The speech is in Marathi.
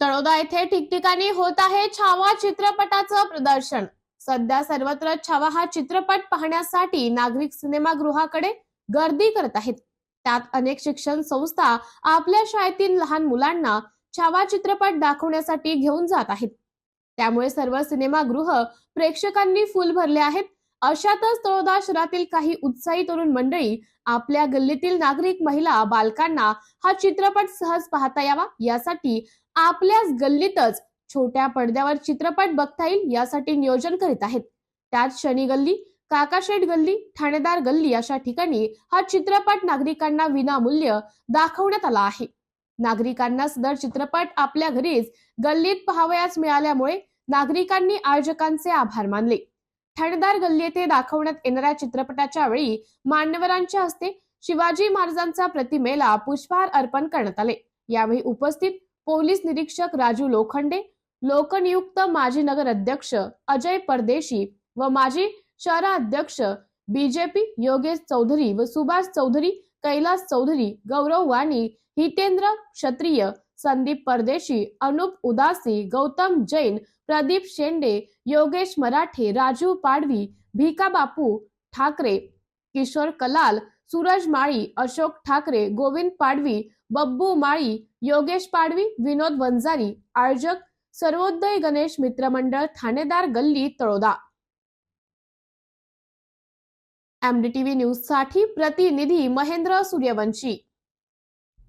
तळोदा येथे ठिकठिकाणी होत आहे छावा चित्रपटाचं प्रदर्शन. सध्या सर्वत्र छावा हा चित्रपट पाहण्यासाठी नागरिक सिनेमागृहाकडे गर्दी करत आहेत. त्यात अनेक शिक्षण संस्था आपल्या शाळेतील लहान मुलांना छावा चित्रपट दाखवण्यासाठी घेऊन जात आहेत. त्यामुळे सर्व सिनेमागृह प्रेक्षकांनी फुल भरले आहेत अशातच तळोदा शहरातील काही उत्साही तरुण मंडळी आपल्या गल्लीतील नागरिक महिला बालकांना हा चित्रपट सहज पाहता यावा. यासाठी आपल्याच गल्लीतच छोट्या पडद्यावर चित्रपट बघता येईल यासाठी नियोजन करीत आहेत. त्यात शनी गल्ली काकाशेठ गल्ली ठाणेदार गल्ली अशा ठिकाणी हा चित्रपट नागरिकांना विनामूल्य दाखवण्यात आला आहे. नागरिकांना सदर चित्रपट आपल्या घरीच गल्लीत पाहावयास मिळाल्यामुळे नागरिकांनी आयोजकांचे आभार मानले. ठाणेदार गल्ली येथे दाखवण्यात येणाऱ्या चित्रपटाच्या वेळी मान्यवरांच्या हस्ते शिवाजी महाराजांचा प्रतिमेला पुष्पहार अर्पण करण्यात आले. यावेळी उपस्थित पोलीस निरीक्षक राजू लोखंडे लोकनियुक्त माजी नगर अध्यक्ष अजय परदेशी व माजी शहराध्यक्ष बीजेपी योगेश चौधरी व सुभाष चौधरी कैलास चौधरी गौरव वाणी हितेंद्र क्षत्रिय संदीप परदेशी अनुप उदासी गौतम जैन प्रदीप शेंडे योगेश मराठे राजू पाडवी भिका बापू ठाकरे किशोर कलाल सूरज माळी अशोक ठाकरे गोविंद पाडवी बब्बू माळी योगेश पाडवी विनोद वंजारी आयोजक सर्वोदय गणेश मित्रमंडळ ठाणेदार गल्ली तळोदा. एमडीटीव्ही न्यूजसाठी प्रतिनिधी महेंद्र सूर्यवंशी.